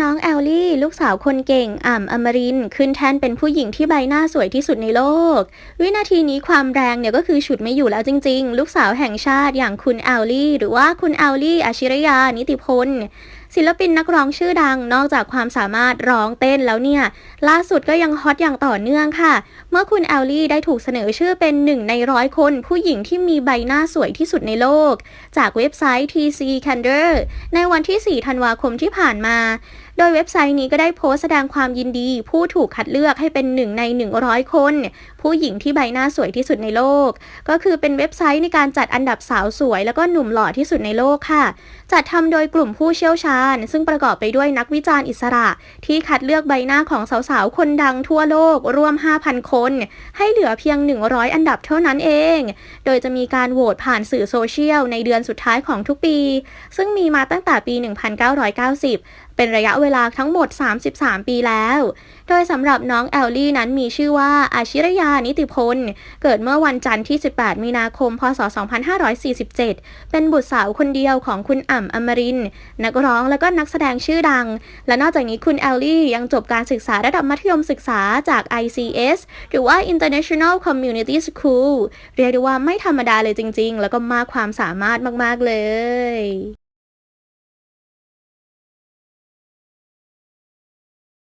น้องแอลลี่ ลูกสาวคนเก่งอ่ำอมรินขึ้นแทนเป็นผู้หญิงที่ใบหน้าสวยที่สุดในโลก วินาทีนี้ความแรงเนี่ยก็คือฉุดไม่อยู่แล้วจริง ๆ ลูกสาวแห่งชาติอย่างคุณแอลลี่ หรือว่าคุณแอลลี่อาชิรยา นิติพลศิลปินนักร้องชื่อดังนอกจากความสามารถร้องเต้นแล้วเนี่ย ล่าสุดก็ยังฮอตอย่างต่อเนื่องค่ะ เมื่อคุณแอลลี่ได้ถูกเสนอชื่อเป็นหนึ่งในร้อยคน ผู้หญิงที่มีใบหน้าสวยที่สุดในโลก จากเว็บไซต์ TC Candor ในวันที่ 4 ธันวาคมที่ผ่านมา โดยเว็บไซต์นี้ก็ได้โพสต์แสดงความยินดี ผู้ถูกคัดเลือกให้เป็นหนึ่งใน 100 คน ผู้หญิงที่ใบหน้าสวยที่สุดในโลก ก็คือเป็นเว็บไซต์ในการจัดอันดับสาวสวย แล้วก็หนุ่มหล่อที่สุดในโลกค่ะ จัดทำโดยกลุ่มผู้เชี่ยวชาญ ซึ่งประกอบไปด้วยนักวิจารณ์อิสระ ที่คัดเลือกใบหน้าของสาวๆคนดังทั่วโลกรวม 5,000 คน ให้เหลือเพียง 100 อันดับเท่านั้นเอง โดยจะมีการโหวตผ่านสื่อโซเชียลในเดือนสุดท้ายของทุกปี ซึ่งมีมาตั้งแต่ปี 1990เป็นระยะเวลาทั้งหมด 33 ปีแล้ว โดยสำหรับน้องแอลลี่นั้นมีชื่อว่าอาชิรยานิติพล เกิดเมื่อวันจันทร์ที่ 18 มีนาคม พศ 2547 เป็นบุตรสาวคนเดียวของคุณอ่ำอมริน นักร้องและก็นักแสดงชื่อดัง และนอกจากนี้คุณแอลลี่ยังจบการศึกษาระดับมัธยมศึกษาจาก ICS หรือว่า International Community School เรียกได้ว่าไม่ธรรมดาเลยจริง ๆ แล้วก็มากความสามารถมาก ๆ เลย